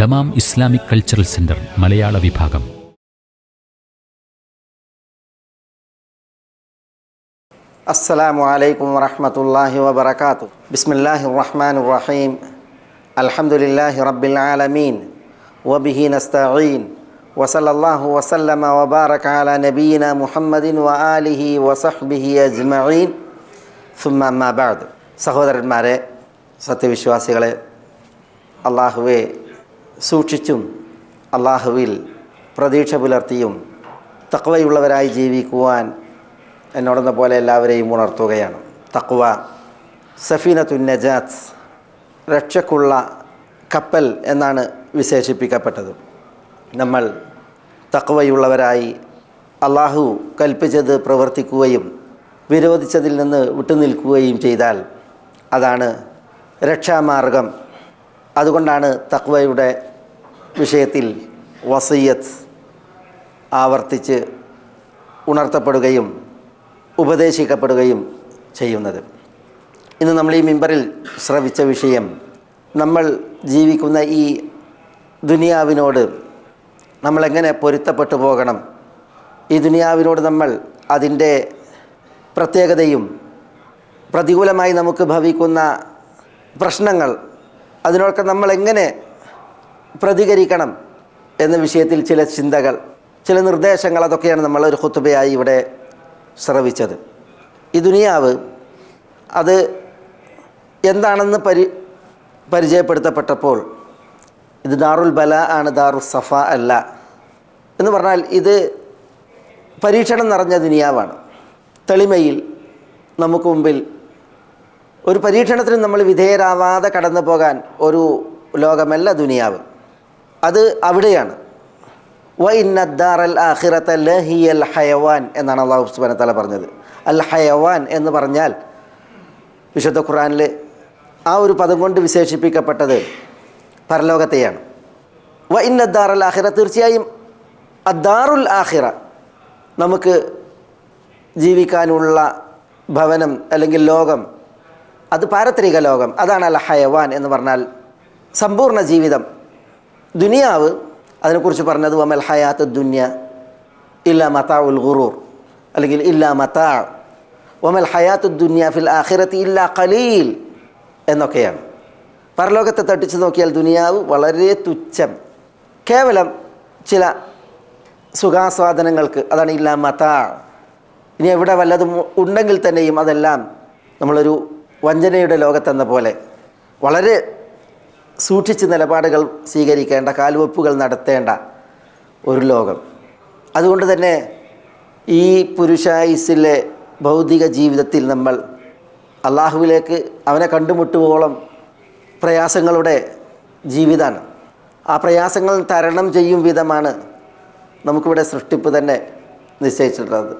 Dammam Islamic cultural centre മലയാള വിഭാഗം. അസ്സാം വലൈക്കും വാഹമത്തല്ലാഹി വാത്തു ബിസ്മില്ലാഹി റഹ്മാൻ റഹീം. അൽഹംദുലില്ലാഹി റബ്ബിൽ ആലമീൻ. വബിഹി നസ്തീൻ വസല്ലല്ലാഹു വസല്ലമ വബാറക നബീന മുഹമ്മദിൻ വാലിഹി വസഹ്ബിഹി അജ്മീൻ സുമ്മ സഹോദരന്മാരെ സത്യവിശ്വാസികളെ അള്ളാഹുവെ സൂക്ഷിച്ചും അള്ളാഹുവിൽ പ്രതീക്ഷ പുലർത്തിയും തക്വയുള്ളവരായി ജീവിക്കുവാൻ എന്നോടെന്ന പോലെ എല്ലാവരെയും ഉണർത്തുകയാണ്. തക്വ സഫീനത്തുൻ നജാത്ത് രക്ഷക്കുള്ള കപ്പൽ എന്നാണ് വിശേഷിപ്പിക്കപ്പെട്ടത്. നമ്മൾ തക്വയുള്ളവരായി അള്ളാഹു കൽപ്പിച്ചത് പ്രവർത്തിക്കുകയും വിരോധിച്ചതിൽ നിന്ന് വിട്ടുനിൽക്കുകയും ചെയ്താൽ അതാണ് രക്ഷാമാർഗം അതുകൊണ്ടാണ് തക്വയുടെ വിഷയത്തിൽ വസയ്യത്ത് ആവർത്തിച്ച് ഉണർത്തപ്പെടുകയും ഉപദേശിക്കപ്പെടുകയും ചെയ്യുന്നത്. ഇന്ന് നമ്മൾ ഈ മിമ്പറിൽ ശ്രവിച്ച വിഷയം നമ്മൾ ജീവിക്കുന്ന ഈ ദുനിയാവിനോട് നമ്മളെങ്ങനെ പൊരുത്തപ്പെട്ടു പോകണം? ഈ ദുനിയാവിനോട് നമ്മൾ അതിന്റെ പ്രത്യേകതയും പ്രതികൂലമായി നമുക്ക് ഭവിക്കുന്ന പ്രശ്നങ്ങൾ അതിനൊക്കെ നമ്മൾ എങ്ങനെ പ്രതികരിക്കണം എന്ന വിഷയത്തിൽ ചില ചിന്തകൾ ചില നിർദ്ദേശങ്ങൾ അതൊക്കെയാണ് നമ്മൾ ഒരു ഹുത്തുബയായി ഇവിടെ ശ്രവിച്ചത് ഈ ദുനിയാവ് അത് എന്താണെന്ന് പരി പരിചയപ്പെടുത്തപ്പെട്ടപ്പോൾ ഇത് ദാറുൽ ബല ആണ് ദാറുൽ സഫ അല്ല എന്ന് പറഞ്ഞാൽ ഇത് പരീക്ഷണം നിറഞ്ഞ ദുനിയാവാണ്. തെളിമയിൽ നമുക്ക് മുമ്പിൽ ഒരു പരീക്ഷണത്തിന് നമ്മൾ വിധേയരാവാതെ കടന്നു പോകാൻ ഒരു ലോകമല്ല ദുനിയാവ്. അത് അവിടെയാണ്. വ ഇന്നദ്ദാർ അൽ ആഖിറത്ത് ലഹി അൽ ഹയവാൻ എന്നാണ് അള്ളാഹു സുബാന തല പറഞ്ഞത്. അൽ ഹയവാൻ എന്ന് പറഞ്ഞാൽ വിശുദ്ധ ഖുറാനിൽ ആ ഒരു പദം കൊണ്ട് വിശേഷിപ്പിക്കപ്പെട്ടത് പരലോകത്തെയാണ്. വ ഇന്നദ്ദാർ അൽ ആഖിറ തീർച്ചയായും അദ്ദാറുൽ ആഹിറ നമുക്ക് ജീവിക്കാനുള്ള ഭവനം അല്ലെങ്കിൽ ലോകം അത് പാരത്രിക ലോകം. അതാണ് അൽ ഹയവാൻ എന്ന് പറഞ്ഞാൽ സമ്പൂർണ ജീവിതം. ദുനിയാവ് അതിനെക്കുറിച്ച് പറഞ്ഞത് വമൽ ഹയാത്ത് ദുന്യ ഇല്ല മതാ ഉൽ ഗുറൂർ അല്ലെങ്കിൽ ഇല്ല മതാ. വമൽ ഹയാത്ത് ദുന്യ ഫിൽ ആഹിറത്ത് ഇല്ല ഖലീൽ എന്നൊക്കെയാണ്. പരലോകത്തെ തട്ടിച്ച് നോക്കിയാൽ ദുനിയാവ് വളരെ തുച്ഛം. കേവലം ചില സുഖാസ്വാദനങ്ങൾക്ക് അതാണ് ഇല്ല മതാ. ഇനി എവിടെ വല്ലതും ഉണ്ടെങ്കിൽ തന്നെയും അതെല്ലാം നമ്മളൊരു വഞ്ചനയുടെ ലോകത്തെന്ന പോലെ വളരെ സൂക്ഷിച്ച് നിലപാടുകൾ സ്വീകരിക്കേണ്ട കാൽവെപ്പുകൾ നടത്തേണ്ട ഒരു ലോകം. അതുകൊണ്ട് തന്നെ ഈ പുരുഷായുസിലെ ഭൗതിക ജീവിതത്തിൽ നമ്മൾ അള്ളാഹുവിലേക്ക് അവനെ കണ്ടുമുട്ടുവോളം പ്രയാസങ്ങളുടെ ജീവിതമാണ് ആ പ്രയാസങ്ങൾ തരണം ചെയ്യും വിധമാണ് നമുക്കിവിടെ സൃഷ്ടിപ്പ് തന്നെ നിശ്ചയിച്ചിട്ടുള്ളത്.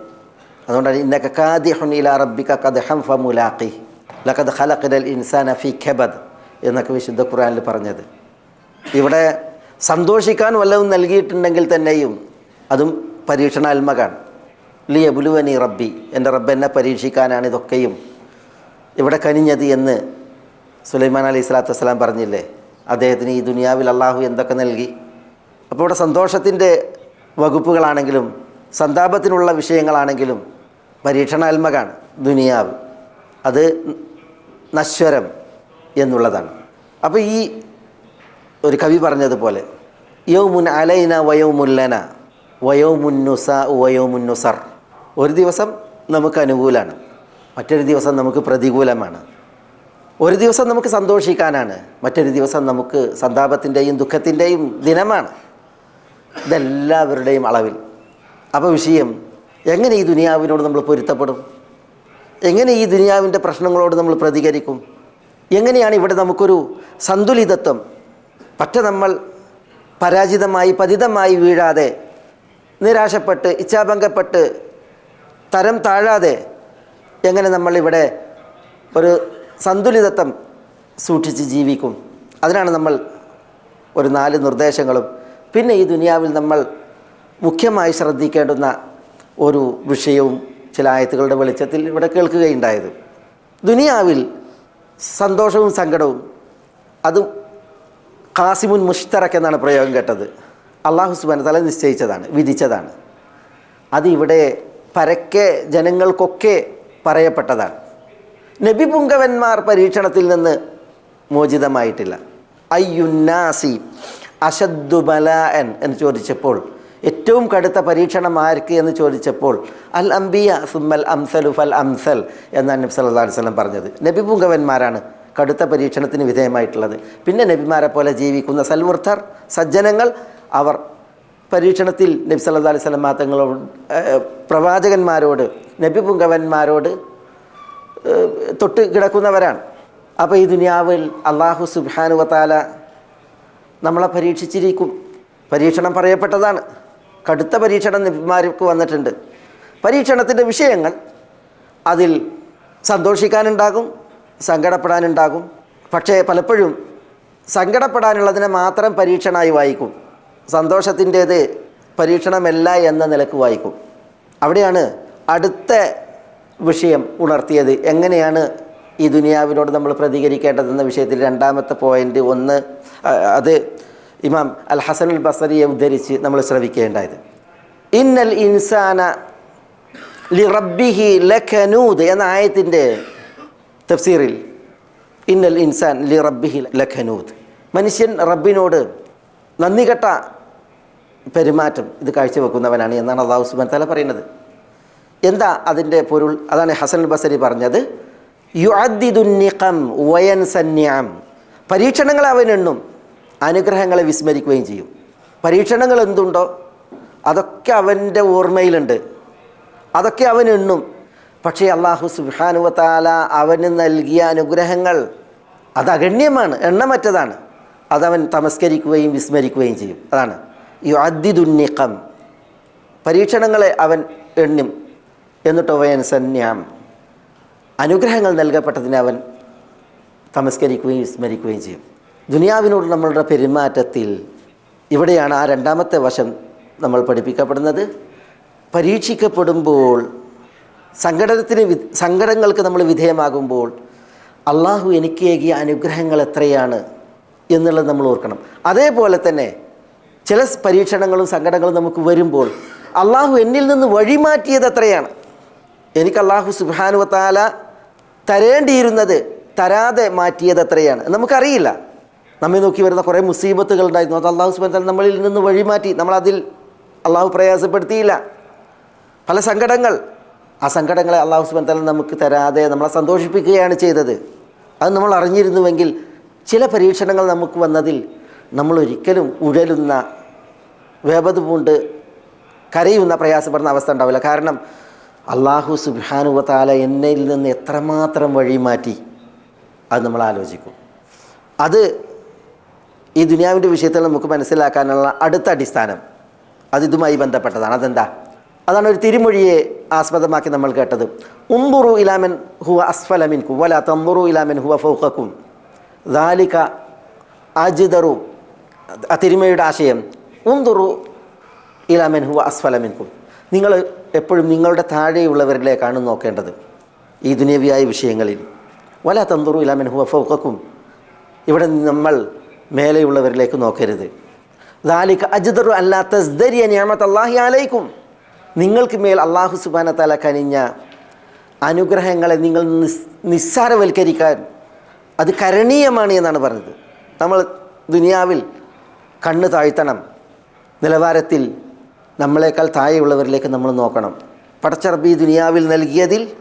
അതുകൊണ്ടാണ് ഇന്നക കാദിഹുൻ ഇല റബ്ബിക കദ്ഹം ഫമുലാഖി ലഖദ് ഖലഖിനൽ ഇൻസാന ഫി ഖബദ് എന്നൊക്കെ വിശുദ്ധ ഖുറാനിൽ പറഞ്ഞത്. ഇവിടെ സന്തോഷിക്കാൻ വല്ലതും നൽകിയിട്ടുണ്ടെങ്കിൽ തന്നെയും അതും പരീക്ഷണാത്മകാണ്. ലി അബുലുവനി റബ്ബി എന്റെ റബ്ബ് എന്നെ പരീക്ഷിക്കാനാണ് ഇതൊക്കെയും ഇവിടെ കനിഞ്ഞത് എന്ന് സുലൈമാൻ അലി സ്വലാത്തു വസ്സലാം പറഞ്ഞില്ലേ? അദ്ദേഹത്തിന് ഈ ദുനിയാവിൽ അള്ളാഹു എന്തൊക്കെ നൽകി? അപ്പോൾ ഇവിടെ സന്തോഷത്തിന്റെ വകുപ്പുകളാണെങ്കിലും സന്താപത്തിനുള്ള വിഷയങ്ങളാണെങ്കിലും പരീക്ഷണാത്മകാണ് ദുനിയാവ്. അത് നശ്വരം എന്നുള്ളതാണ്. അപ്പോൾ ഈ ഒരു കവി പറഞ്ഞതുപോലെ യൗമുൻ അലൈന വയോമുല്ലന വയോമുന്നുസ വയോമുന്നുസർ ഒരു ദിവസം നമുക്ക് അനുകൂലമാണ് മറ്റൊരു ദിവസം നമുക്ക് പ്രതികൂലമാണ്. ഒരു ദിവസം നമുക്ക് സന്തോഷിക്കാനാണ് മറ്റൊരു ദിവസം നമുക്ക് സന്താപത്തിന്റെയും ദുഃഖത്തിന്റെയും ദിനമാണ്. ഇതെല്ലാവരുടെയും അളവിൽ. അപ്പോൾ വിഷയം എങ്ങനെ ഈ ദുനിയാവിനോട് നമ്മൾ പൊരുത്തപ്പെടും? എങ്ങനെ ഈ ദുനിയാവിന്റെ പ്രശ്നങ്ങളോട് നമ്മൾ പ്രതികരിക്കും? എങ്ങനെയാണ് ഇവിടെ നമുക്കൊരു സന്തുലിതത്വം? പറ്റ നമ്മൾ പരാജിതമായി പതിതമായി വീഴാതെ നിരാശപ്പെട്ട് ഇച്ഛാഭംഗപ്പെട്ട് തരം താഴാതെ എങ്ങനെ നമ്മളിവിടെ ഒരു സന്തുലിതത്വം സൂക്ഷിച്ച് ജീവിക്കും? അതിനാണ് നമ്മൾ ഒരു നാല് നിർദ്ദേശങ്ങളും. പിന്നെ ഈ ദുനിയാവിൽ നമ്മൾ മുഖ്യമായി ശ്രദ്ധിക്കേണ്ടുന്ന ഒരു വിഷയവും ചില ആയത്തുകളുടെ വെളിച്ചത്തിൽ ഇവിടെ കേൾക്കുകയുണ്ടായത്. ദുനിയാവിൽ സന്തോഷവും സങ്കടവും അത് കാസിമുൻ മുഷ്തറക്ക് എന്നാണ് പ്രയോഗം കേട്ടത്. അള്ളാഹു തല നിശ്ചയിച്ചതാണ് വിധിച്ചതാണ്. അത് ഇവിടെ പരക്കെ ജനങ്ങൾക്കൊക്കെ പറയപ്പെട്ടതാണ്. നബി പുങ്കവന്മാർ പരീക്ഷണത്തിൽ നിന്ന് മോചിതമായിട്ടില്ല. അയ്യുന്നാസി അഷദ്ദു ബലാൻ എന്ന് ചോദിച്ചപ്പോൾ ഏറ്റവും കടുത്ത പരീക്ഷണം ആർക്ക് എന്ന് ചോദിച്ചപ്പോൾ അൽ അംബിയ സുമ്മൽ അംസലു ഫൽ അംസൽ എന്നാണ് നബി സല്ലല്ലാഹു അലൈഹി വസല്ലം പറഞ്ഞത്. നബി പുങ്കവന്മാരാണ് കടുത്ത പരീക്ഷണത്തിന് വിധേയമായിട്ടുള്ളത്. പിന്നെ നബിമാരെ പോലെ ജീവിക്കുന്ന സൽവൃദ്ധർ സജ്ജനങ്ങൾ അവർ പരീക്ഷണത്തിൽ നബി സല്ലല്ലാഹു അലൈഹി സ്വലം തങ്ങളോട് പ്രവാചകന്മാരോട് നബി പുങ്കവന്മാരോട് തൊട്ട് കിടക്കുന്നവരാണ്. അപ്പോൾ ഈ ദുനിയാവിൽ അള്ളാഹു സുബാനുവത്താല നമ്മളെ പരീക്ഷിച്ചിരിക്കും. പരീക്ഷണം പറയപ്പെട്ടതാണ്. കടുത്ത പരീക്ഷണം വന്നിട്ടുണ്ട്. പരീക്ഷണത്തിന്റെ വിഷയങ്ങൾ അതിൽ സന്തോഷിക്കാനുണ്ടാകും സങ്കടപ്പെടാനുണ്ടാകും. പക്ഷേ പലപ്പോഴും സങ്കടപ്പെടാനുള്ളതിനെ മാത്രം പരീക്ഷണമായി വായിക്കും. സന്തോഷത്തിന്റേത് പരീക്ഷണമല്ല എന്ന നിലയ്ക്ക് വായിക്കും. അവിടെയാണ് അടുത്ത വിഷയം ഉണർത്തിയത്. എങ്ങനെയാണ് ഈ ദുനിയാവിനോട് നമ്മൾ പ്രതികരിക്കേണ്ടതെന്ന വിഷയത്തിൽ രണ്ടാമത്തെ പോയിന്റ് ഒന്ന് അത് ഇമാം അൽ ഹസൻ അൽ ബസറിയെ ഉദ്ധരിച്ച് നമ്മൾ ശ്രവിക്കേണ്ടത്. ഇന്നൽ ഇൻസാന ലി റബ്ബിഹി ലഖനൂദ് എന്ന ആയത്തിന്റെ തഫ്സീറിൽ ഇന്നൽ ഇൻസാൻ ലി റബ്ബിഹി ലഖനൂദ് മനുഷ്യൻ റബ്ബിനോട് നന്ദി കെട്ട പെരുമാറ്റം ഇത് കാഴ്ചവെക്കുന്നവനാണ് എന്നാണ് അള്ളാഹു സുബാൻ തല പറയുന്നത്. എന്താ അതിന്റെ പൊരുൾ? അതാണ് ഹസൻ ബസരി പറഞ്ഞത്. യു അദ്ദിദുന്നിഖം വയൻ സന്യാം പരീക്ഷണങ്ങൾ അവനെണ്ണും അനുഗ്രഹങ്ങളെ വിസ്മരിക്കുകയും ചെയ്യും. പരീക്ഷണങ്ങൾ എന്തുണ്ടോ? അതൊക്കെ അവന്റെ ഓർമ്മയിലുണ്ട്. അതൊക്കെ അവൻ എണ്ണും. പക്ഷേ അള്ളാഹു സുബാനുവത്താല അവന് നൽകിയ അനുഗ്രഹങ്ങൾ അത് അഗണ്യമാണ് എണ്ണമറ്റതാണ്. അതവൻ തമസ്കരിക്കുകയും വിസ്മരിക്കുകയും ചെയ്യും. അതാണ്. യുഅദ്ദിദുന്നിഖം. പരീക്ഷണങ്ങളെ അവൻ എണ്ണും. എന്നിട്ട് വയൻ സന്യാം. അനുഗ്രഹങ്ങൾ നൽകപ്പെട്ടതിനെ അവൻ തമസ്കരിക്കുകയും വിസ്മരിക്കുകയും ചെയ്യും. ദുനിയാവിനോട് നമ്മളുടെ പെരുമാറ്റത്തിൽ ഇവിടെയാണ് ആ രണ്ടാമത്തെ വശം നമ്മൾ പഠിപ്പിക്കപ്പെടുന്നത്. പരീക്ഷിക്കപ്പെടുമ്പോൾ സങ്കടത്തിന് സങ്കടങ്ങൾക്ക് നമ്മൾ വിധേയമാകുമ്പോൾ അള്ളാഹു എനിക്ക് ഏകിയ അനുഗ്രഹങ്ങൾ എത്രയാണ് എന്നുള്ളത് നമ്മൾ ഓർക്കണം. അതേപോലെ തന്നെ ചില പരീക്ഷണങ്ങളും സങ്കടങ്ങളും നമുക്ക് വരുമ്പോൾ അള്ളാഹു എന്നിൽ നിന്ന് വഴിമാറ്റിയത് എത്രയാണ്? എനിക്ക് അള്ളാഹു സുബാനുവത്താല തരേണ്ടിയിരുന്നത് തരാതെ മാറ്റിയത് എത്രയാണ്? നമുക്കറിയില്ല. നമ്മെ നോക്കി വരുന്ന കുറേ മുസീബത്തുകൾ ഉണ്ടായിരുന്നു അത് അള്ളാഹു സുബാൻ തന്നെ നമ്മളിൽ നിന്ന് വഴിമാറ്റി. നമ്മളതിൽ അള്ളാഹു പ്രയാസപ്പെടുത്തിയില്ല. പല സങ്കടങ്ങൾ. ആ സങ്കടങ്ങളെ അള്ളാഹു സുബാൻ തന്നെ നമുക്ക് തരാതെ നമ്മളെ സന്തോഷിപ്പിക്കുകയാണ് ചെയ്തത്. അത് നമ്മൾ അറിഞ്ഞിരുന്നുവെങ്കിൽ ചില പരീക്ഷണങ്ങൾ നമുക്ക് വന്നതിൽ നമ്മൾ ഒരിക്കലും ഉഴലുന്ന വേപത് പൂണ്ട് കരയുന്ന പ്രയാസപ്പെടുന്ന അവസ്ഥ ഉണ്ടാവില്ല. കാരണം അള്ളാഹു സുബാനുവ എന്നയിൽ നിന്ന് എത്രമാത്രം വഴി മാറ്റി അത് നമ്മൾ ആലോചിക്കും. അത് ഈ ദുനിയാവിന്റെ വിഷയത്തിൽ നമുക്ക് മനസ്സിലാക്കാനുള്ള അടുത്ത അടിസ്ഥാനം അത് ഇതുമായി ബന്ധപ്പെട്ടതാണ്. അതെന്താ? അതാണ് ഒരു തിരുമൊഴിയെ ആസ്പദമാക്കി നമ്മൾ കേട്ടത്. ഉംബുറു ഇലാമൻ ഹുവ അസ്ഫലമിൻ വല തമ്പുറു ഇലാമൻ ഹുവ ഫൗഖക്കും ദാലിക അജിദറു തിരുമയുടെ ആശയം ഉന്തുറു ഇലാമൻ ഹുവ അസ്ഫലമിൻകും നിങ്ങൾ എപ്പോഴും നിങ്ങളുടെ താഴെയുള്ളവരിലേക്കാണ് നോക്കേണ്ടത് ഈ ദുനിയവിയായ വിഷയങ്ങളിൽ. വല തന്തുറു ഇലാമൻ ഹുവ ഫൗഖക്കും ഇവിടെ നമ്മൾ മേലെയുള്ളവരിലേക്ക് നോക്കരുത്. ദാലിക അജ്ദറു അല്ലാത്ത ദരിയ നിയമത്ത് അള്ളാഹി ആലയിക്കും നിങ്ങൾക്ക് മേൽ അള്ളാഹു സുബാന തല കനിഞ്ഞ അനുഗ്രഹങ്ങളെ നിങ്ങൾ നിസ് നിസ്സാരവൽക്കരിക്കാൻ അത് കരണീയമാണ് എന്നാണ് പറഞ്ഞത്. നമ്മൾ ദുനിയാവിൽ കണ്ണ് താഴ്ത്തണം. നിലവാരത്തിൽ നമ്മളെക്കാൾ താഴെയുള്ളവരിലേക്ക് നമ്മൾ നോക്കണം. പടച്ചറബി ദുനിയാവിൽ നൽകിയതിൽ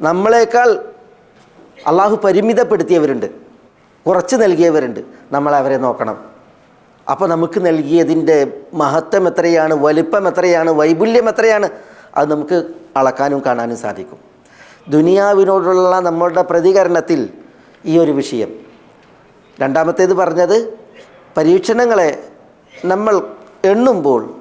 നമ്മളെക്കാൾ അള്ളാഹു പരിമിതപ്പെടുത്തിയവരുണ്ട്. കുറച്ച് നൽകിയവരുണ്ട്. നമ്മൾ അവരെ നോക്കണം. അപ്പോൾ നമുക്ക് നൽകിയതിന്റെ മഹത്വം എത്രയാണ് വലിപ്പം എത്രയാണ് വൈപുല്യം എത്രയാണ് അത് നമുക്ക് അളക്കാനും കാണാനും സാധിക്കും. ദുനിയാവിനോടുള്ള നമ്മളുടെ പ്രതികരണത്തിൽ ഈ ഒരു വിഷയം. രണ്ടാമത്തേത് പറഞ്ഞത് പരീക്ഷണങ്ങളെ നമ്മൾ എണ്ണുമ്പോൾ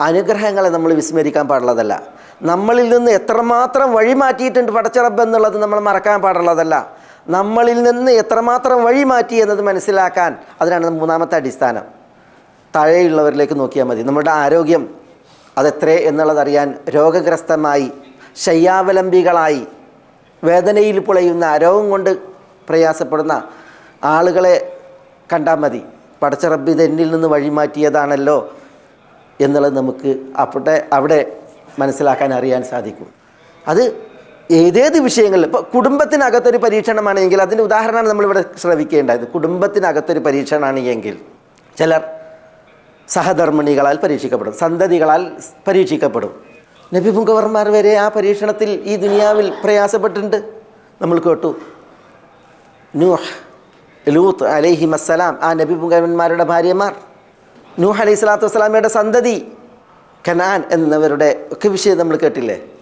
അനുഗ്രഹങ്ങളെ നമ്മൾ വിസ്മരിക്കാൻ പാടുള്ളതല്ല. നമ്മളിൽ നിന്ന് എത്രമാത്രം വഴിമാറ്റിയിട്ടുണ്ട് പടച്ചിറബ് എന്നുള്ളത് നമ്മൾ മറക്കാൻ പാടുള്ളതല്ല. നമ്മളിൽ നിന്ന് എത്രമാത്രം വഴി മാറ്റി എന്നത് മനസ്സിലാക്കാൻ അതിനാണ് മൂന്നാമത്തെ അടിസ്ഥാനം. താഴെയുള്ളവരിലേക്ക് നോക്കിയാൽ മതി. നമ്മുടെ ആരോഗ്യം അതെത്രേ എന്നുള്ളതറിയാൻ രോഗഗ്രസ്തമായി ശയ്യാവലംബികളായി വേദനയിൽ പുളയുന്ന അരോഗം കൊണ്ട് പ്രയാസപ്പെടുന്ന ആളുകളെ കണ്ടാൽ മതി. പടച്ചറബി റബ്ബ് ഇത് എന്നിൽ നിന്ന് വഴിമാറ്റിയതാണല്ലോ എന്നുള്ളത് നമുക്ക് അവിടെ അവിടെ മനസ്സിലാക്കാൻ അറിയാൻ സാധിക്കും. അത് ഏതേത് വിഷയങ്ങളിൽ ഇപ്പോൾ കുടുംബത്തിനകത്തൊരു പരീക്ഷണമാണെങ്കിൽ അതിന്റെ ഉദാഹരണമാണ് നമ്മളിവിടെ ശ്രവിക്കേണ്ടത്. കുടുംബത്തിനകത്തൊരു പരീക്ഷണമാണ് എങ്കിൽ ചിലർ സഹധർമ്മിണികളാൽ പരീക്ഷിക്കപ്പെടും സന്തതികളാൽ പരീക്ഷിക്കപ്പെടും. നബി മുഖവർമാർ വരെ ആ പരീക്ഷണത്തിൽ ഈ ദുനിയാവിൽ പ്രയാസപ്പെട്ടിട്ടുണ്ട്. നമ്മൾ കേട്ടു. നൂഹ് ലൂത്ത് അലൈഹി മസ്സലാം ആ നബി മുഖവന്മാരുടെ ഭാര്യമാർ. നൂഹ് അലൈഹി സ്വലാത്തു വസ്സലാമയുടെ സന്തതി ഖനാൻ എന്നവരുടെ ഒക്കെ വിഷയം നമ്മൾ കേട്ടില്ലേ?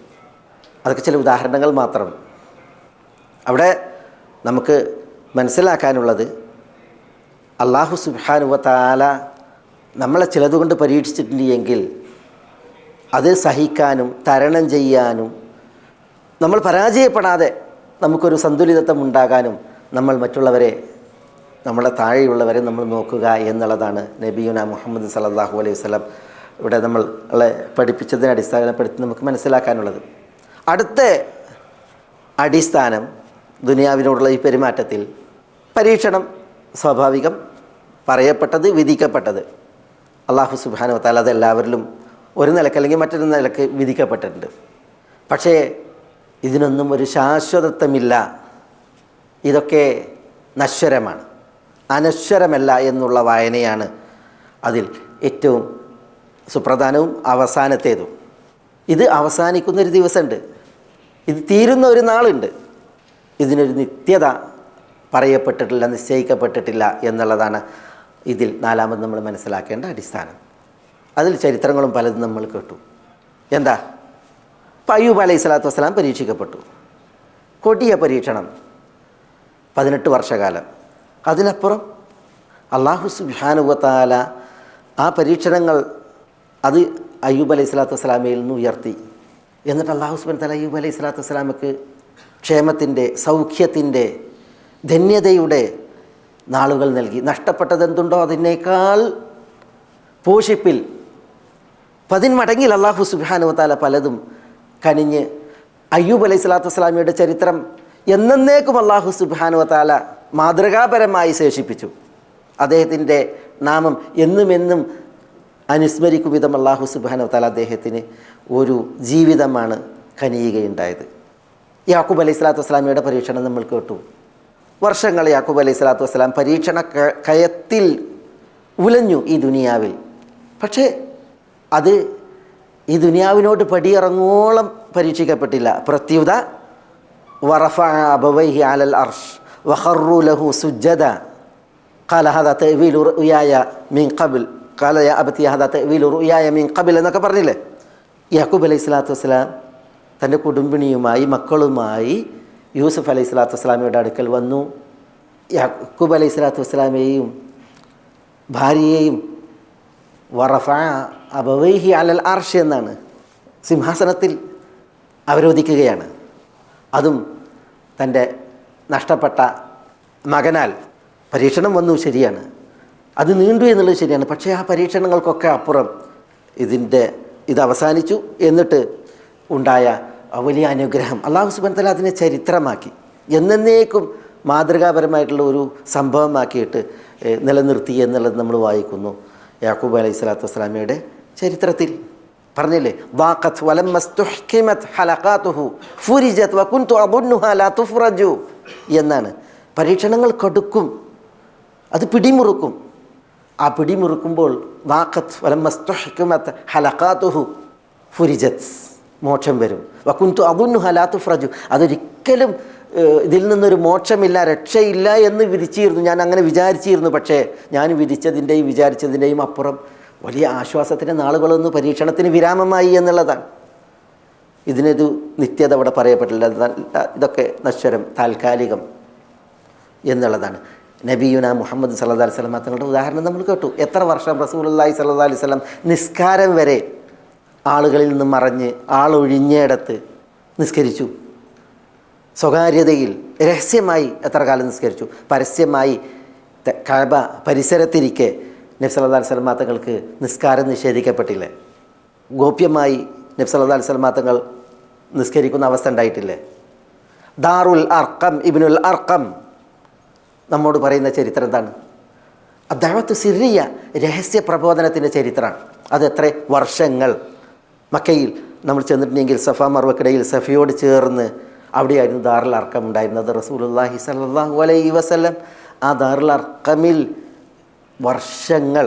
അതൊക്കെ ചില ഉദാഹരണങ്ങൾ മാത്രം. അവിടെ നമുക്ക് മനസ്സിലാക്കാനുള്ളത് അള്ളാഹു സുബാനുവത്താല നമ്മളെ ചിലതുകൊണ്ട് പരീക്ഷിച്ചിട്ടുണ്ട് എങ്കിൽ അത് സഹിക്കാനും തരണം ചെയ്യാനും നമ്മൾ പരാജയപ്പെടാതെ നമുക്കൊരു സന്തുലിതത്വം ഉണ്ടാകാനും നമ്മൾ മറ്റുള്ളവരെ നമ്മളെ താഴെയുള്ളവരെ നമ്മൾ നോക്കുക എന്നുള്ളതാണ് നബിയുന മുഹമ്മദ് സല്ലല്ലാഹു അലൈഹി വസല്ലം ഇവിടെ നമ്മളെ പഠിപ്പിച്ചതിനെ അടിസ്ഥാനപ്പെടുത്തി നമുക്ക് മനസ്സിലാക്കാനുള്ളത്. അടുത്ത അടിസ്ഥാനം ദുനിയാവിനോടുള്ള ഈ പെരുമാറ്റത്തിൽ പരീക്ഷണം സ്വാഭാവികം പറയപ്പെട്ടത് വിധിക്കപ്പെട്ടത്. അള്ളാഹു സുബാനുവത്താൽ അതെല്ലാവരിലും ഒരു നിലയ്ക്ക് അല്ലെങ്കിൽ മറ്റൊരു നിലയ്ക്ക് വിധിക്കപ്പെട്ടിട്ടുണ്ട്. പക്ഷേ ഇതിനൊന്നും ഒരു ശാശ്വതത്വമില്ല. ഇതൊക്കെ നശ്വരമാണ്. അനശ്വരമല്ല എന്നുള്ള വായനയാണ് അതിൽ ഏറ്റവും സുപ്രധാനവും അവസാനത്തേതും. ഇത് അവസാനിക്കുന്നൊരു ദിവസമുണ്ട്. ഇത് തീരുന്ന ഒരു നാളുണ്ട്. ഇതിനൊരു നിത്യത പറയപ്പെട്ടിട്ടില്ല നിശ്ചയിക്കപ്പെട്ടിട്ടില്ല എന്നുള്ളതാണ് ഇതിൽ നാലാമത് നമ്മൾ മനസ്സിലാക്കേണ്ട അടിസ്ഥാനം. അതിൽ ചരിത്രങ്ങളും പലതും നമ്മൾ കേട്ടു. എന്താ? പയ്യൂബ് അലൈഹി സ്വലാത്തു വസ്സലാം പരീക്ഷിക്കപ്പെട്ടു. കൊടിയ പരീക്ഷണം. പതിനെട്ട് വർഷകാലം. അതിനപ്പുറം അള്ളാഹു സുബാനുവത്താല ആ പരീക്ഷണങ്ങൾ അത് അയ്യൂബ് അലൈഹി സ്വലാത്തു വസ്സലാമയിൽ നിന്ന് ഉയർത്തി. എന്നിട്ട് അള്ളാഹു ഹുസ്ബൻ തല അയ്യൂബ് അലൈഹി സ്വലാത്തു വസ്സലാമക്ക് ക്ഷേമത്തിന്റെ സൗഖ്യത്തിന്റെ ധന്യതയുടെ നാളുകൾ നൽകി. നഷ്ടപ്പെട്ടത് എന്തുണ്ടോ അതിനേക്കാൾ പോഷിപ്പിൽ പതിന്മടങ്ങിൽ അള്ളാഹു സുബാനുവത്താല പലതും കനിഞ്ഞ് അയ്യൂബ് അലൈഹി സ്വലാത്തു വസ്സലാമിയുടെ ചരിത്രം എന്നേക്കും അള്ളാഹു സുബാനുവത്താല മാതൃകാപരമായി ശേഷിപ്പിച്ചു. അദ്ദേഹത്തിന്റെ നാമം എന്നും എന്നും അനുസ്മരിക്കും വിധം അള്ളാഹു സുബാനോ താല അദ്ദേഹത്തിന് ഒരു ജീവിതമാണ് കനിയുകയുണ്ടായത്. യാക്കൂബ് അലൈഹി സ്വലാത്തു വസ്സലാമിയുടെ പരീക്ഷണം നമ്മൾ കേട്ടു. വർഷങ്ങൾ യാക്കൂബ് അലൈഹി സ്വലാത്തു വസ്സലാം പരീക്ഷണ കയത്തിൽ ഉലഞ്ഞു ഈ ദുനിയാവിൽ. പക്ഷേ അത് ഈ ദുനിയാവിനോട് പടിയിറങ്ങോളം പരീക്ഷിക്കപ്പെട്ടില്ല. പ്രത്യുത വറഫ അബവൈഹി അലൽ അർഷ് വഹറു ലഹു സുജദ കാലഹദ തെവീൽ മിൻ കബിൽ കാല യാ അബത്തി ഹദാ തെവീലു റുയായ മീൻ കബിൽ എന്നൊക്കെ പറഞ്ഞില്ലേ? യാക്കൂബ് അലൈഹി സ്വലാത്തു വസ്സലാം തന്റെ കുടുംബിണിയുമായി മക്കളുമായി യൂസുഫ് അലൈഹി സ്വലാത്തു വസ്സലാമയുടെ അടുക്കൽ വന്നു. യാക്കൂബ് അലൈഹി സ്വലാത്തു വസ്സലാമയെയും ഭാര്യയെയും വറഫ അബവൈഹി അലൽ ആർഷ് എന്നാണ് സിംഹാസനത്തിൽ അവരോധിക്കുകയാണ്. അതും തന്റെ നഷ്ടപ്പെട്ട മകനാൽ പരീക്ഷണം വന്നു ശരിയാണ്. അത് നീണ്ടു എന്നുള്ളത് ശരിയാണ്. പക്ഷേ ആ പരീക്ഷണങ്ങൾക്കൊക്കെ അപ്പുറം ഇതിന്റെ ഇത് അവസാനിച്ചു എന്നിട്ട് ഉണ്ടായ വലിയ അനുഗ്രഹം അള്ളാഹു സുബൻ തല അതിനെ ചരിത്രമാക്കി. എന്നേക്കും മാതൃകാപരമായിട്ടുള്ള ഒരു സംഭവമാക്കിയിട്ട് നിലനിർത്തി എന്നുള്ളത് നമ്മൾ വായിക്കുന്നു. യാക്കൂബ് അലൈഹി സ്വലാത്തു വസ്സലാമയുടെ ചരിത്രത്തിൽ. പറഞ്ഞില്ലേ? വാഖത്ത് വലമ്മസ്തുഹ്കിമത് ഹലഖാതുഹു ഫുരിജത് വകുൻതു അദുന്നുഹാ ലാ തുഫ്രജു എന്നാണ്. പരീക്ഷണങ്ങൾ കടുക്കും അത് പിടിമുറുക്കും. ആ പിടിമുറുക്കുമ്പോൾ വാക്കത്ത് വലമ്മസ്തുഹ്കിമത് ഹലക്കാത്തുഹു ഫുരിജത്. മോക്ഷം വരും. വക്കുന്തു അകുന്നു ഹലാത്തു ഫ്രജു അതൊരിക്കലും ഇതിൽ നിന്നൊരു മോക്ഷമില്ല രക്ഷയില്ല എന്ന് വിധിച്ചിരുന്നു. ഞാൻ അങ്ങനെ വിചാരിച്ചിരുന്നു. പക്ഷേ ഞാൻ വിധിച്ചതിന്റെയും വിചാരിച്ചതിന്റെയും അപ്പുറം വലിയ ആശ്വാസത്തിന്റെ നാളുകളൊന്നും പരീക്ഷണത്തിന് വിരാമമായി എന്നുള്ളതാണ്. ഇതിനൊരു നിത്യത അവിടെ പറയപ്പെട്ടില്ല. ഇതൊക്കെ നശ്വരം താൽക്കാലികം എന്നുള്ളതാണ്. നബിയുന മുഹമ്മദ് സല്ലാ അലൈഹി സ്വലം തങ്ങളുടെ ഉദാഹരണം നമ്മൾ കേട്ടു. എത്ര വർഷം റസൂലി സല്ലാ അലൈഹി സ്വലം നിസ്കാരം വരെ ആളുകളിൽ നിന്ന് മറഞ്ഞ് ആളൊഴിഞ്ഞയിടത്ത് നിസ്കരിച്ചു. സ്വകാര്യതയിൽ രഹസ്യമായി എത്ര കാലം നിസ്കരിച്ചു? പരസ്യമായി കഴബ പരിസരത്തിരിക്കെ നബി സല്ലല്ലാഹു അലൈഹി വസല്ലം തങ്ങൾക്ക് നിസ്കാരം നിഷേധിക്കപ്പെട്ടില്ലേ? ഗോപ്യമായി നബി സല്ലല്ലാഹു അലൈഹി വസല്ലം തങ്ങൾ നിസ്കരിക്കുന്ന അവസ്ഥ ഉണ്ടായിട്ടില്ലേ? ദാറുൽ അർക്കം ഇബിനുൽ അർക്കം നമ്മോട് പറയുന്ന ചരിത്രം എന്താണ്? അദ്ദേഹത്ത് സിറിയ രഹസ്യ പ്രബോധനത്തിന്റെ ചരിത്രമാണ് അത് എത്ര? വർഷങ്ങൾ. മക്കയിൽ നമ്മൾ ചെന്നിട്ടുണ്ടെങ്കിൽ സഫ മർവക്കിടയിൽ സഫിയോട് ചേർന്ന് അവിടെയായിരുന്നു ദാറുൽ അർക്കം ഉണ്ടായിരുന്നത്. റസൂലുള്ളാഹി സല്ലല്ലാഹു അലൈ വസല്ലം. ആ ദാറുൽ അർക്കമിൽ വർഷങ്ങൾ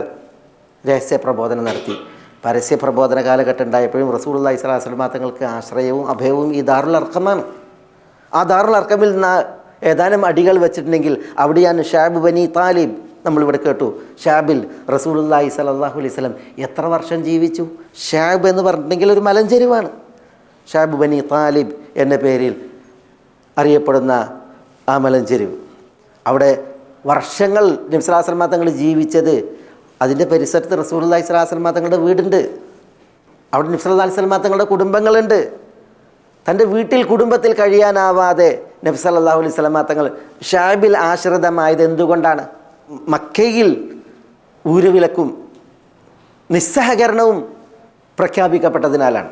രഹസ്യ പ്രബോധനം നടത്തി. പരസ്യ പ്രബോധന കാലഘട്ടം ഉണ്ടായപ്പോഴും റസൂലുള്ളാഹി സ്വല്ലല്ലാഹു അലൈഹി വസല്ലം തങ്ങൾക്ക് ആശ്രയവും അഭയവും ഈ ദാറുൽ അർക്കമാണ് ആ ദാറുൽ അർക്കമിൽ ഏതാനും അടികൾ വെച്ചിട്ടുണ്ടെങ്കിൽ അവിടെയാണ് ഷാബ് ബനി താലിബ്. നമ്മളിവിടെ കേട്ടു. ഷാബിൽ റസൂലുള്ളാഹി സ്വല്ലല്ലാഹു അലൈഹി സ്വലം എത്ര വർഷം ജീവിച്ചു? ഷാബ് എന്ന് പറഞ്ഞിട്ടുണ്ടെങ്കിൽ ഒരു മലഞ്ചെരിവാണ്. ഷാബ് ബനി താലിബ് എന്ന പേരിൽ അറിയപ്പെടുന്ന ആ മലഞ്ചെരിവ്. അവിടെ വർഷങ്ങൾ നബ്സലാസ്ലമ തങ്ങൾ ജീവിച്ചത് അതിന്റെ പരിസരത്ത് റസൂലുള്ളാഹി സ്വലാസ്ലമ തങ്ങളുടെ വീടുണ്ട്. അവിടെ നബ്സല്ലാ സ്വലമ തങ്ങളുടെ കുടുംബങ്ങളുണ്ട്. തന്റെ വീട്ടിൽ കുടുംബത്തിൽ കഴിയാനാവാതെ നബി സല്ലല്ലാഹു അലൈഹി സ്വലമ തങ്ങൾ ഷാബിൽ ആശ്രിതമായത് എന്തുകൊണ്ടാണ്? മക്കയിൽ ഊരുവിലക്കും നിസ്സഹകരണവും പ്രഖ്യാപിക്കപ്പെട്ടതിനാലാണ്.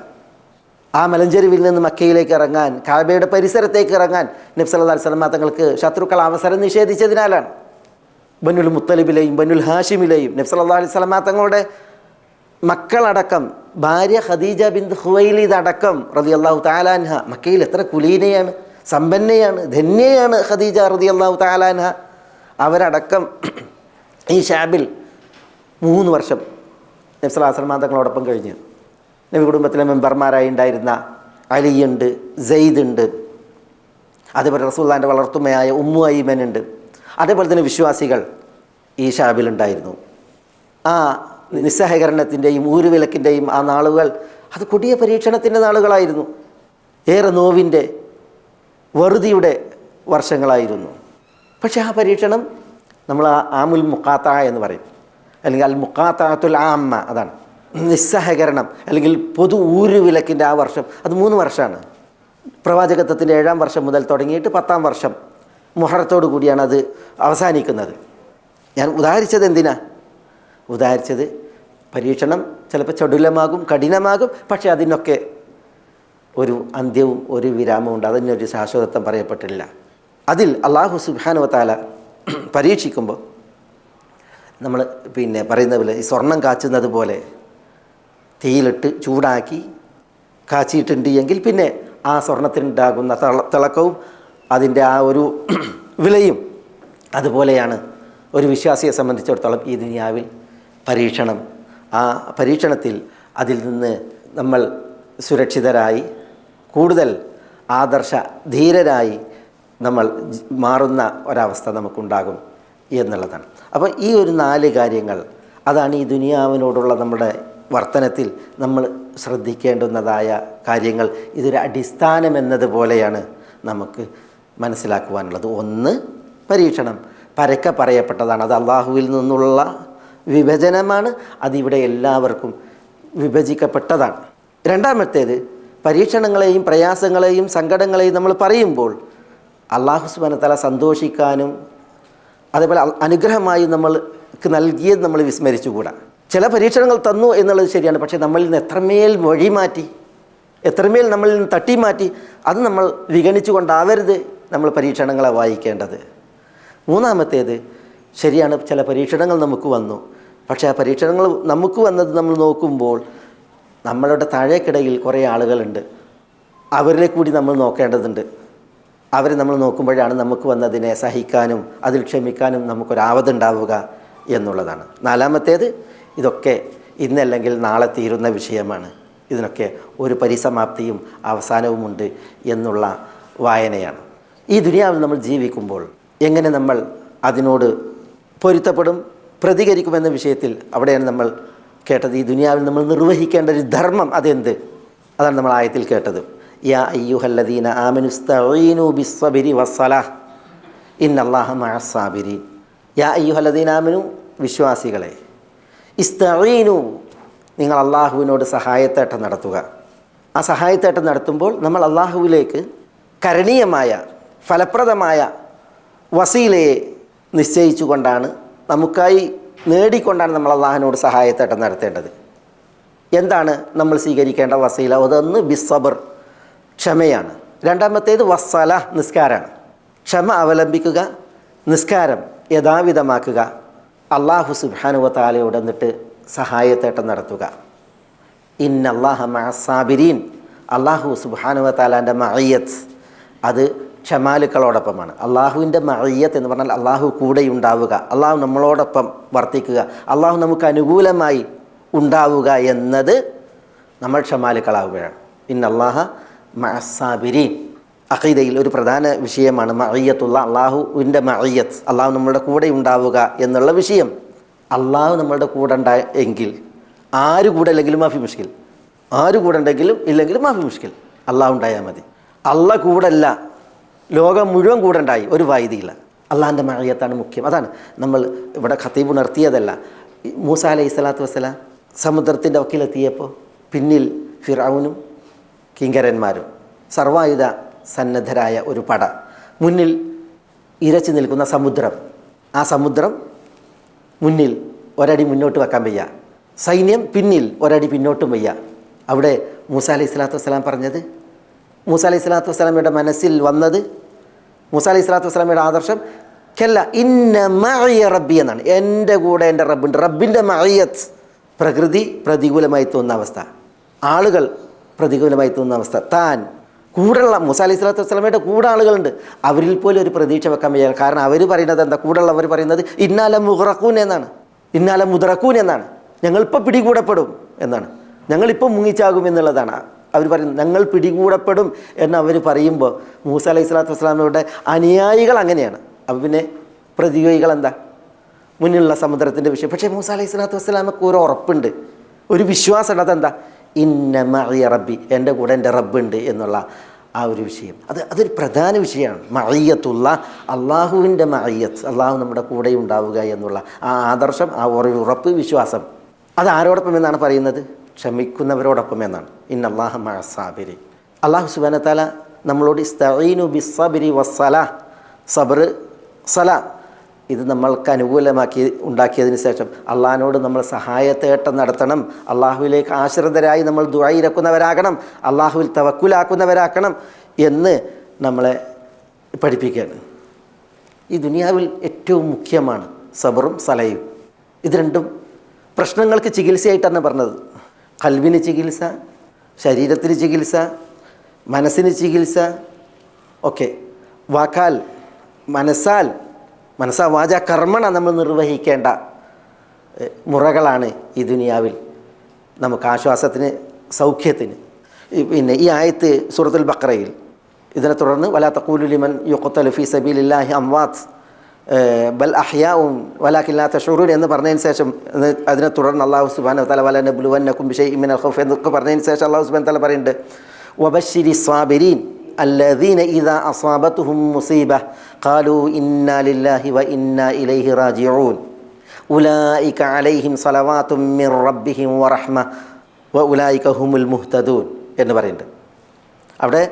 ആ മലഞ്ചെരുവിൽ നിന്ന് മക്കയിലേക്ക് ഇറങ്ങാൻ കാബയുടെ പരിസരത്തേക്ക് ഇറങ്ങാൻ നബി സല്ലല്ലാഹു അലൈഹി സ്വലമ തങ്ങൾക്ക് ശത്രുക്കൾ അവസരം നിഷേധിച്ചതിനാലാണ്. ബനുൽ മുത്തലിബിലെയും ബനുൽ ഹാഷിമിലെയും നബി സല്ലല്ലാഹു അലൈഹി സ്വലമ തങ്ങളുടെ മക്കളടക്കം ഭാര്യ ഖദീജ ബിന്ദ് ഹുവൈലിദ് അടക്കം റതി അള്ളാഹു താലാൻഹ മക്കയിൽ എത്ര കുലീനയാണ്. സമ്പന്നയാണ് ധന്യയാണ് ഖദീജ റതി അള്ളാഹു താലാൻഹ അവരടക്കം ഈ ഷാബിൽ മൂന്ന് വർഷം നബ്സലാസ്ലമാ തങ്ങളോടൊപ്പം കഴിഞ്ഞ്. നബി കുടുംബത്തിലെ മെമ്പർമാരായി ഉണ്ടായിരുന്ന അലിയുണ്ട് ഉണ്ട് അതേപോലെ റസൂല്ലാന്റെ വളർത്തുമ്മയായ ഉമ്മു അയ്യമൻ ഉണ്ട് അതേപോലെ തന്നെ വിശ്വാസികൾ ഈ ഷാബിലുണ്ടായിരുന്നു ആ നിസ്സഹകരണത്തിന്റെയും ഊരുവിലക്കിന്റെയും ആ നാളുകൾ അത് കൊടിയ പരീക്ഷണത്തിന്റെ നാളുകളായിരുന്നു. ഏറെ നോവിന്റെ വെറുതിയുടെ വർഷങ്ങളായിരുന്നു. പക്ഷേ ആ പരീക്ഷണം നമ്മൾ ആമുൽ മുക്കാത്ത എന്ന് പറയും. അല്ലെങ്കിൽ അൽ മുക്കാത്താത്തുൽ ആമ്മ അതാണ്. നിസ്സഹകരണം അല്ലെങ്കിൽ പൊതു ഊരുവിലക്കിന്റെ ആ വർഷം അത് മൂന്ന് വർഷമാണ്. പ്രവാചകത്വത്തിന്റെ ഏഴാം വർഷം മുതൽ തുടങ്ങിയിട്ട് പത്താം വർഷം മുഹറത്തോടു കൂടിയാണ് അത് അവസാനിക്കുന്നത്. ഞാൻ ഉദാഹരിച്ചത് എന്തിനാ? ഉദാഹരിച്ചത് പരീക്ഷണം ചിലപ്പോൾ ചടുലമാകും കഠിനമാകും പക്ഷേ അതിനൊക്കെ ഒരു അന്ത്യവും ഒരു വിരാമവും ഉണ്ട്. അതിനൊരു ശാശ്വതത്വം പറയപ്പെട്ടില്ല അതിൽ അള്ളാഹു സുബാനുവത്താല പരീക്ഷിക്കുമ്പോൾ നമ്മൾ പിന്നെ പറയുന്ന പോലെ ഈ സ്വർണം കാച്ചുന്നത് പോലെ തീയിലിട്ട് ചൂടാക്കി കാച്ചിയിട്ടുണ്ട് എങ്കിൽ പിന്നെ ആ സ്വർണത്തിനുണ്ടാകുന്ന തള തിളക്കവും അതിന്റെ ആ ഒരു വിലയും അതുപോലെയാണ്. ഒരു വിശ്വാസിയെ സംബന്ധിച്ചിടത്തോളം ഈ ദുനിയാവിൽ പരീക്ഷണം. ആ പരീക്ഷണത്തിൽ അതിൽ നിന്ന് നമ്മൾ സുരക്ഷിതരായി കൂടുതൽ ആദർശ ധീരരായി നമ്മൾ മാറുന്ന ഒരവസ്ഥ നമുക്കുണ്ടാകും എന്നുള്ളതാണ്. അപ്പോൾ ഈ ഒരു നാല് കാര്യങ്ങൾ അതാണ് ഈ ദുനിയാവിനോടുള്ള നമ്മുടെ വർത്തനത്തിൽ നമ്മൾ ശ്രദ്ധിക്കേണ്ടുന്നതായ കാര്യങ്ങൾ. ഇതൊരു അടിസ്ഥാനം എന്നതുപോലെയാണ് നമുക്ക് മനസ്സിലാക്കുവാനുള്ളത്. ഒന്ന് പരീക്ഷണം. പരക്കെ പറയപ്പെട്ടതാണ്. അത് അള്ളാഹുവിൽ നിന്നുള്ള വിഭജനമാണ്. അതിവിടെ എല്ലാവർക്കും വിഭജിക്കപ്പെട്ടതാണ്. രണ്ടാമത്തേത് പരീക്ഷണങ്ങളെയും പ്രയാസങ്ങളെയും സങ്കടങ്ങളെയും നമ്മൾ പറയുമ്പോൾ അള്ളാഹു സുബാനത്തല സന്തോഷിക്കാനും അതേപോലെ അനുഗ്രഹമായി നമ്മൾക്ക് നൽകിയത് നമ്മൾ വിസ്മരിച്ചുകൂടാ. ചില പരീക്ഷണങ്ങൾ തന്നു എന്നുള്ളത് ശരിയാണ് പക്ഷേ നമ്മളിൽ നിന്ന് എത്രമേൽ വഴി മാറ്റി എത്രമേൽ നമ്മളിൽ നിന്ന് തട്ടി മാറ്റി അത് നമ്മൾ വിഗണിച്ചുകൊണ്ടാവരുത് നമ്മൾ പരീക്ഷണങ്ങളെ വായിക്കേണ്ടത്. മൂന്നാമത്തേത് ശരിയാണ് ചില പരീക്ഷണങ്ങൾ നമുക്ക് വന്നു പക്ഷേ ആ പരീക്ഷണങ്ങൾ നമുക്ക് വന്നത് നമ്മൾ നോക്കുമ്പോൾ നമ്മളുടെ താഴേക്കിടയിൽ കുറേ ആളുകളുണ്ട്. അവരിലെ കൂടി നമ്മൾ നോക്കേണ്ടതുണ്ട്. അവരെ നമ്മൾ നോക്കുമ്പോഴാണ് നമുക്ക് വന്നതിനെ സഹിക്കാനും അതിൽ ക്ഷമിക്കാനും നമുക്കൊരാവതുണ്ടാവുക എന്നുള്ളതാണ്. നാലാമത്തേത് ഇതൊക്കെ ഇന്നല്ലെങ്കിൽ നാളെ തീരുന്ന വിഷയമാണ്. ഇതിനൊക്കെ ഒരു പരിസമാപ്തിയും അവസാനവുമുണ്ട് എന്നുള്ള വായനയാണ്. ഈ ദുനിയാവിൽ നമ്മൾ ജീവിക്കുമ്പോൾ എങ്ങനെ നമ്മൾ അതിനോട് പൊരുത്തപ്പെടും പ്രതികരിക്കുമെന്ന വിഷയത്തിൽ അവിടെയാണ് നമ്മൾ കേട്ടത് ഈ ദുനിയാവിൽ നമ്മൾ നിർവഹിക്കേണ്ട ഒരു ധർമ്മം അതെന്ത്? അതാണ് നമ്മൾ ആയത്തിൽ കേട്ടത്. യാ അയ്യുഹല്ലദീന ആമിനുസ്തഈനു ബിസ്സബിരി വസ്സലാഹ്. ഇന്നല്ലാഹ മഅസ്സാബിരീൻ യാ അയ്യുഹല്ലദീന ആമിനു വിശ്വാസികളെ ഇസ്തഈനു നിങ്ങൾ അള്ളാഹുവിനോട് സഹായത്തേട്ടം നടത്തുക. ആ സഹായത്തേട്ടം നടത്തുമ്പോൾ നമ്മൾ അള്ളാഹുവിലേക്ക് കരണീയമായ ഫലപ്രദമായ വസീലയെ നിശ്ചയിച്ചുകൊണ്ടാണ് നമുക്കായി നേടിക്കൊണ്ടാണ് നമ്മൾ അള്ളാഹിനോട് സഹായത്തേട്ടം നടത്തേണ്ടത്. എന്താണ് നമ്മൾ സ്വീകരിക്കേണ്ട വസീല? അതൊന്ന് ബിസബർ ക്ഷമയാണ്. രണ്ടാമത്തേത് വസ്സല നിസ്കാരമാണ് ക്ഷമ അവലംബിക്കുക നിസ്കാരം യഥാവിധമാക്കുക അള്ളാഹു സുബാനുവ താലയോടെ എന്നിട്ട് സഹായത്തേട്ടം നടത്തുക. ഇന്നല്ലാഹ മഅസാബിരീൻ അള്ളാഹു സുബാനുവ താലാന്റെ മഅയ്യത്ത് അത് ക്ഷമാലുക്കളോടൊപ്പമാണ്. അള്ളാഹുവിന്റെ മഅയ്യത്ത് എന്ന് പറഞ്ഞാൽ അള്ളാഹു കൂടെ ഉണ്ടാവുക അള്ളാഹു നമ്മളോടൊപ്പം വർത്തിക്കുക. അള്ളാഹു നമുക്ക് അനുകൂലമായി ഉണ്ടാവുക എന്നത് നമ്മൾ ക്ഷമാലുക്കളാവുകയാണ്. അള്ളാഹ മസാബിരി അഖീദയിൽ ഒരു പ്രധാന വിഷയമാണ് മഅയ്യത്തുള്ള അള്ളാഹുവിന്റെ മഅയ്യത്ത് അള്ളാഹു നമ്മളുടെ കൂടെ ഉണ്ടാവുക എന്നുള്ള വിഷയം. അള്ളാഹു നമ്മളുടെ കൂടെ ഉണ്ടായ എങ്കിൽ ആര് കൂടെ അല്ലെങ്കിലും മാഫി മുഷ്കിൽ. ആര് കൂടെ ഉണ്ടെങ്കിലും ഇല്ലെങ്കിലും മാഫി മുഷ്കിൽ. അള്ളാഹു ഉണ്ടായാൽ മതി. അള്ള കൂടല്ല ലോകം മുഴുവൻ കൂടണ്ടായി ഒരു വൈദിയിൽ അള്ളാഹിന്റെ മഴയത്താണ് മുഖ്യം. അതാണ് നമ്മൾ ഇവിടെ ഖത്തീബ് ഉണർത്തിയതല്ല. മൂസ അലൈഹി സ്വലാത്തു വസ്സലാം സമുദ്രത്തിന്റെ വക്കിലെത്തിയപ്പോൾ പിന്നിൽ ഫിറൌനും കിങ്കരന്മാരും. സർവായുധ സന്നദ്ധരായ ഒരു പട. മുന്നിൽ ഇരച്ചു നിൽക്കുന്ന സമുദ്രം. ആ സമുദ്രം മുന്നിൽ ഒരടി മുന്നോട്ട് വെക്കാൻ വയ്യ. സൈന്യം പിന്നിൽ ഒരടി പിന്നോട്ടും വയ്യ. അവിടെ മൂസ അലൈഹി സ്വലാത്തു വസ്സലാം പറഞ്ഞത് മൂസ അലൈഹി സ്വലാത്തു വസ്സലാമയുടെ മനസ്സിൽ വന്നത് മൂസ അലൈഹി സ്വലാത്തു വസ്സലാമയുടെ ആദർശം കെല്ല ഇന്ന മഅയ റബ്ബി എന്നാണ്. എന്റെ കൂടെ എന്റെ റബ്ബുണ്ട്. റബ്ബിന്റെ മഅയത്ത് പ്രകൃതി പ്രതികൂലമായി തോന്നുന്ന അവസ്ഥ. ആളുകൾ പ്രതികൂലമായി തോന്നുന്ന അവസ്ഥ. താൻ കൂടെയുള്ള മുസാലി അലൈഹി സ്വലാത്തു വസ്സലാമയുടെ കൂടെ ആളുകളുണ്ട്. അവരിൽ പോലും ഒരു പ്രതീക്ഷ വെക്കാൻ വയ്യ. കാരണം അവർ പറയുന്നത് എന്താ? കൂടെയുള്ളവർ പറയുന്നത് ഇന്നാല മുഹറക്കൂൻ എന്നാണ്. ഇന്നാല മുതറക്കൂൻ എന്നാണ്. ഞങ്ങളിപ്പോൾ പിടികൂടപ്പെടും എന്നാണ്. ഞങ്ങളിപ്പോൾ മുങ്ങിച്ചാകും എന്നുള്ളതാണ്. അവർ പറയും ഞങ്ങൾ പിടികൂടപ്പെടും എന്ന് അവർ പറയുമ്പോൾ മൂസ അലൈഹി സ്വലാത്തു വസ്സലാമയുടെ അനുയായികൾ അങ്ങനെയാണ്. അപ്പം പിന്നെ പ്രതിയോഗികൾ എന്താ? മുന്നിലുള്ള സമുദ്രത്തിന്റെ വിഷയം. പക്ഷേ മൂസ അലൈഹി സ്വലാത്തു വസ്സലാമക്ക് ഒരു ഉറപ്പുണ്ട്. ഒരു വിശ്വാസം അതെന്താ? ഇന്ന മറിയ റബ്ബി എന്റെ കൂടെ എന്റെ റബ്ബുണ്ട് എന്നുള്ള ആ ഒരു വിഷയം. അത് അതൊരു പ്രധാന വിഷയമാണ്. മഴയ്യത്തുള്ള അള്ളാഹുവിന്റെ മഴയ്യത്ത് അള്ളാഹു നമ്മുടെ കൂടെ ഉണ്ടാവുക എന്നുള്ള ആ ആദർശം ആ ഒരു ഉറപ്പ് വിശ്വാസം. അത് ആരോടൊപ്പം എന്നാണ് പറയുന്നത്? ക്ഷമിക്കുന്നവരോടൊപ്പം എന്നാണ്. ഇന്ന അള്ളാഹ മഴസാബിരി അള്ളാഹു സുബാനത്താല നമ്മളോട് ഇസ്തഈനു ബിസബിരി വസല സബർ സല. ഇത് നമ്മൾക്ക് അനുകൂലമാക്കി ഉണ്ടാക്കിയതിന് ശേഷം അള്ളാഹിനോട് നമ്മൾ സഹായത്തേട്ടം നടത്തണം. അള്ളാഹുവിലേക്ക് ആശ്രിതരായി നമ്മൾ ദുഴയിരക്കുന്നവരാകണം അള്ളാഹുവിൽ തവക്കുലാക്കുന്നവരാക്കണം എന്ന് നമ്മളെ പഠിപ്പിക്കുകയാണ്. ഈ ദുനിയാവിൽ ഏറ്റവും മുഖ്യമാണ് സബറും സലയും. ഇത് രണ്ടും പ്രശ്നങ്ങൾക്ക് ചികിത്സയായിട്ടാണ് പറഞ്ഞത്. കൽവിന് ചികിത്സ ശരീരത്തിന് ചികിത്സ മനസ്സിന് ചികിത്സ ഒക്കെ. വാക്കാൽ മനസ്സാൽ മനസ്സാ വാച കർമ്മണ നമ്മൾ നിർവഹിക്കേണ്ട മുറകളാണ് ഈ ദുനിയാവിൽ. നമുക്ക് ആശ്വാസത്തിന് സൗഖ്യത്തിന്. പിന്നെ ഈ ആയത്ത് സൂറത്തുൽ ബക്രയിൽ ഇതിനെ തുടർന്ന് വലാത്ത കൂലുലിമൻ യുഖത്തൽ ഫി സബീലില്ലാഹി അംവാത്ത് ബൽ അഹ്യാവും വലാഖില്ലാ തഷൂറൂൻ എന്ന് പറഞ്ഞതിന് ശേഷം അതിനെ തുടർന്ന് അള്ളാഹു സുബാൻ തല വല നബ്ലുവൻ കുംബിഷെ ഇമിൻ അൽഖഫ് എന്നൊക്കെ പറഞ്ഞതിന് ശേഷം അള്ളാഹു സുബാൻ തല പറയുന്നുണ്ട്. വബശിരി സ്വാബിരീൻ അല്ലദീന ഇദ അസാബത്തുഹും മുസീബ ഖാലു ഇന്നാ ലില്ലാഹി വ ഇന്നാ ഇലൈഹി റാജിഊൻ. ഉലായിക അലൈഹിം സലവാത്തും മിർ റബ്ബിഹിം വറഹ്മ വ ഉലായിക ഹുമുൽ മുഹ്തദൂൻ എന്ന് പറയുന്നുണ്ട്. അവിടെ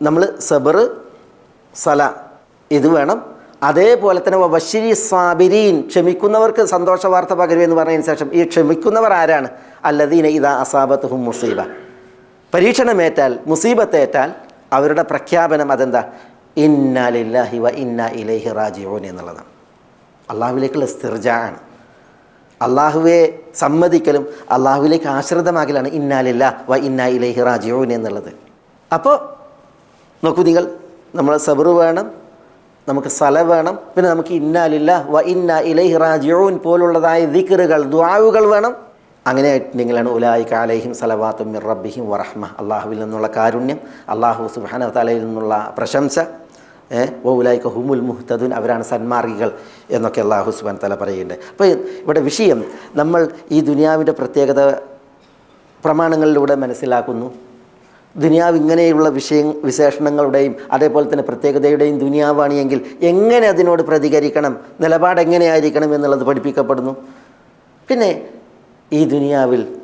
നമ്മൾ സബർ സല ഇത് വേണം. അതേപോലെ തന്നെ ബഷീരി സാബിരീൻ ക്ഷമിക്കുന്നവർക്ക് സന്തോഷ വാർത്ത പകരുമെന്ന് പറഞ്ഞതിന് ശേഷം ഈ ക്ഷമിക്കുന്നവർ ആരാണ്? അല്ലദീന ഇതാ അസാബത്തുഹും മുസീബ. പരീക്ഷണമേറ്റാൽ മുസീബത്തേറ്റാൽ അവരുടെ പ്രഖ്യാപനം അതെന്താ? ഇന്നാലില്ലാഹി വ ഇന്ന ഇലൈഹി റാജിയോൻ എന്നുള്ളതാണ്. അള്ളാഹുവിലേക്കുള്ള സ്ഥിർജാണ് അള്ളാഹുവെ സമ്മതിക്കലും അള്ളാഹുവിലേക്ക് ആശ്രിതമാകലാണ് ഇന്നാലില്ല വ ഇന്ന ഇലൈഹി റാജിയോൻ എന്നുള്ളത്. അപ്പോൾ നോക്കൂ നിങ്ങൾ നമ്മൾ സബറ് വേണം നമുക്ക് സല വേണം. പിന്നെ നമുക്ക് ഇന്നാലില്ല വ ഇന്ന ഇലൈഹി റാജിഊൻ പോലുള്ളതായ ദിക്റുകൾ ദ്വാവുകൾ വേണം. അങ്ങനെ ആയിട്ടുണ്ടെങ്കിലാണ് ഉലായിക്ക അലൈഹിം സലവാത്തും മിർ റബ്ബിഹിം വറഹ്മ. അള്ളാഹുവിൽ നിന്നുള്ള കാരുണ്യം അള്ളാഹു സുബ്ഹാന തലയിൽ നിന്നുള്ള പ്രശംസ ഓ ഉലായിക്ക ഹുമുൽ മുഹ്തദുൻ അവരാണ് സന്മാർഗികൾ എന്നൊക്കെ അള്ളാഹു സുബാൻ തല പറയുന്നുണ്ട്. അപ്പോൾ ഇവിടെ വിഷയം നമ്മൾ ഈ ദുനിയാവിന്റെ പ്രത്യേകത പ്രമാണങ്ങളിലൂടെ മനസ്സിലാക്കുന്നു. ദുനിയാവ് ഇങ്ങനെയുള്ള വിഷയ വിശേഷണങ്ങളുടെയും അതേപോലെ തന്നെ പ്രത്യേകതയുടെയും ദുനിയാവാണ് എങ്കിൽ എങ്ങനെ അതിനോട് പ്രതികരിക്കണം? നിലപാട് എങ്ങനെയായിരിക്കണം എന്നുള്ളത് പഠിപ്പിക്കപ്പെടുന്നു. പിന്നെ ഈ ദുനിയാവിൽ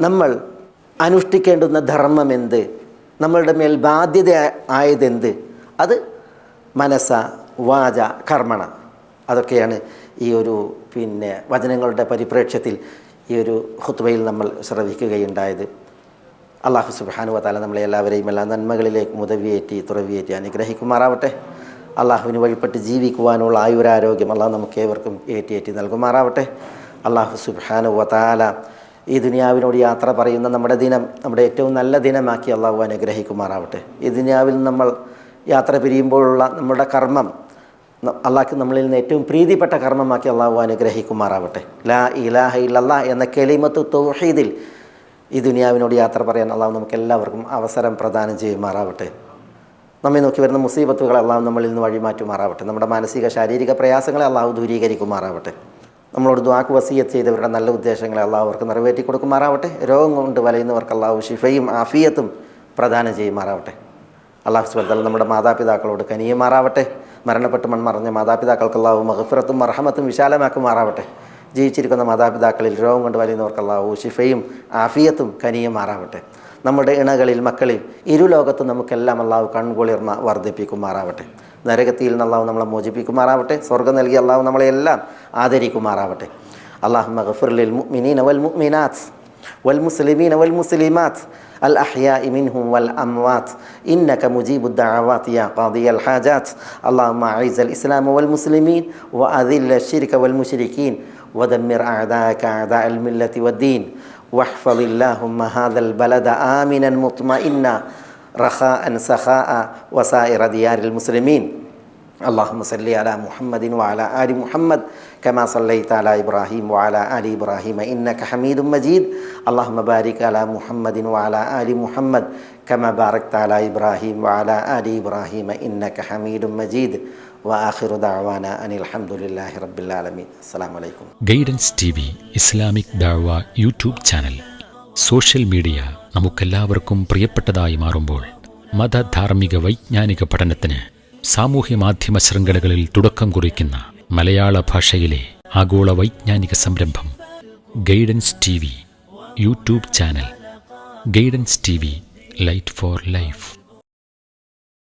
നമ്മൾ അനുഷ്ഠിക്കേണ്ടുന്ന ധർമ്മം എന്ത്? നമ്മളുടെ മേൽ ബാധ്യത ആയതെന്ത്? അത് മനസ്സ വാച കർമ്മണ. അതൊക്കെയാണ് ഈ ഒരു പിന്നെ വചനങ്ങളുടെ പരിപ്രേക്ഷ്യത്തിൽ ഈ ഒരു ഹുത്വയിൽ നമ്മൾ ശ്രവിക്കുകയുണ്ടായത്. അള്ളാഹു സുബാനു വതാല നമ്മളെ എല്ലാവരെയും എല്ലാ നന്മകളിലേക്ക് മുതവിയേറ്റി തുറവിയേറ്റി അനുഗ്രഹിക്കുമാറാവട്ടെ. അള്ളാഹുവിന് വഴിപ്പെട്ട് ജീവിക്കുവാനുള്ള ആയുരാരോഗ്യം അള്ളാഹു നമുക്ക് ഏവർക്കും ഏറ്റിയേറ്റി ഏറ്റി നൽകുമാറാവട്ടെ. അള്ളാഹു സുബാനു വതാല ഈ ദുനിയാവിനോട് യാത്ര പറയുന്ന നമ്മുടെ ദിനം നമ്മുടെ ഏറ്റവും നല്ല ദിനമാക്കി അള്ളാഹു അനുഗ്രഹിക്കുമാറാവട്ടെ. ഈ ദുനിയാവിൽ നമ്മൾ യാത്ര പിരിയുമ്പോഴുള്ള നമ്മുടെ കർമ്മം അള്ളാഹ്ക്ക് നമ്മളിൽ നിന്ന് ഏറ്റവും പ്രീതിപ്പെട്ട കർമ്മമാക്കി അള്ളാഹു അനുഗ്രഹിക്കുമാറാവട്ടെ. ലാ ഇലാഹ ഇല്ലല്ലാ എന്ന കെലിമത്ത് തൗഹീദിൽ ഈ ദുനിയാവിനോട് യാത്ര പറയാൻ അള്ളാഹു നമുക്ക് എല്ലാവർക്കും അവസരം പ്രദാനം ചെയ്യുമാറാവട്ടെ. നമ്മെ നോക്കി വരുന്ന മുസീബത്തുകളെ അള്ളാഹു നമ്മളിൽ നിന്ന് വഴിമാറ്റുമാറാവട്ടെ. നമ്മുടെ മാനസിക ശാരീരിക പ്രയാസങ്ങളെ അള്ളാഹു ദൂരീകരിക്കുമാറാവട്ടെ. നമ്മളോട് ദ്വാക്ക് വസീയത്ത് ചെയ്തവരുടെ നല്ല ഉദ്ദേശങ്ങളെ അള്ളാഹു അവർക്ക് നിറവേറ്റി കൊടുക്കുമാറാവട്ടെ. രോഗം കൊണ്ട് വലയുന്നവർക്ക് അള്ളാഹു ഷിഫയും ആഫിയത്തും പ്രദാനം ചെയ്യുമാറാവട്ടെ. അള്ളാഹു സുബൽ നമ്മുടെ മാതാപിതാക്കളോട് കനിയുമാറാവട്ടെ. മരണപ്പെട്ട് മൺമറഞ്ഞ മാതാപിതാക്കൾക്ക് അള്ളാഹു മഹഫിറത്തും മർഹമത്തും വിശാലമാക്കുമാറാവട്ടെ. ജീവിച്ചിരിക്കുന്ന മാതാപിതാക്കളിൽ രോഗം കൊണ്ട് വലിയുന്നവർക്ക് അള്ളാഹു ഷിഫയും ആഫിയത്തും കനിയുമാറാവട്ടെ നമ്മുടെ ഇണകളിൽ മക്കളിൽ ഇരുലോകത്തും നമുക്കെല്ലാം അള്ളാഹു കൺകുളിർമ വർദ്ധിപ്പിക്കുമാറാവട്ടെ നരകത്തിയിൽ നിന്ന് അള്ളാഹു നമ്മളെ മോചിപ്പിക്കുമാറാവട്ടെ സ്വർഗ്ഗം നൽകി അള്ളാഹു നമ്മളെല്ലാം ആദരിക്കുമാറാവട്ടെ അള്ളാഹു മഗഫുറിൽ മുഅ്മിനീന വൽ മുഅ്മിനാത്ത് والمسلمين والمسلمات الأحياء منهم والأموات إنك مجيب الدعوات يا قاضي الحاجات اللهم أعز الإسلام والمسلمين وأذل الشرك والمشركين ودمر أعداءك أعداء الملة والدين. واحفظ اللهم هذا البلد آمنا مطمئنا. رخاء سخاء وسائر ديار المسلمين. اللهم صل على محمد وعلى آل محمد كما صليت على إبراهيم وعلى آل إبراهيم إنك حميد مجيد. اللهم بارك على محمد وعلى آل محمد كما باركت على إبراهيم وعلى آل إبراهيم إنك حميد مجيد. Anil guidance T V Islamic ദാഴ്വ YouTube channel. Social media നമുക്കെല്ലാവർക്കും പ്രിയപ്പെട്ടതായി മാറുമ്പോൾ മതധാർമ്മിക വൈജ്ഞാനിക പഠനത്തിന് സാമൂഹ്യ മാധ്യമ ശൃംഖലകളിൽ തുടക്കം കുറിക്കുന്ന മലയാള ഭാഷയിലെ ആഗോള വൈജ്ഞാനിക സംരംഭം guidance T V YouTube channel. Guidance T V light for life.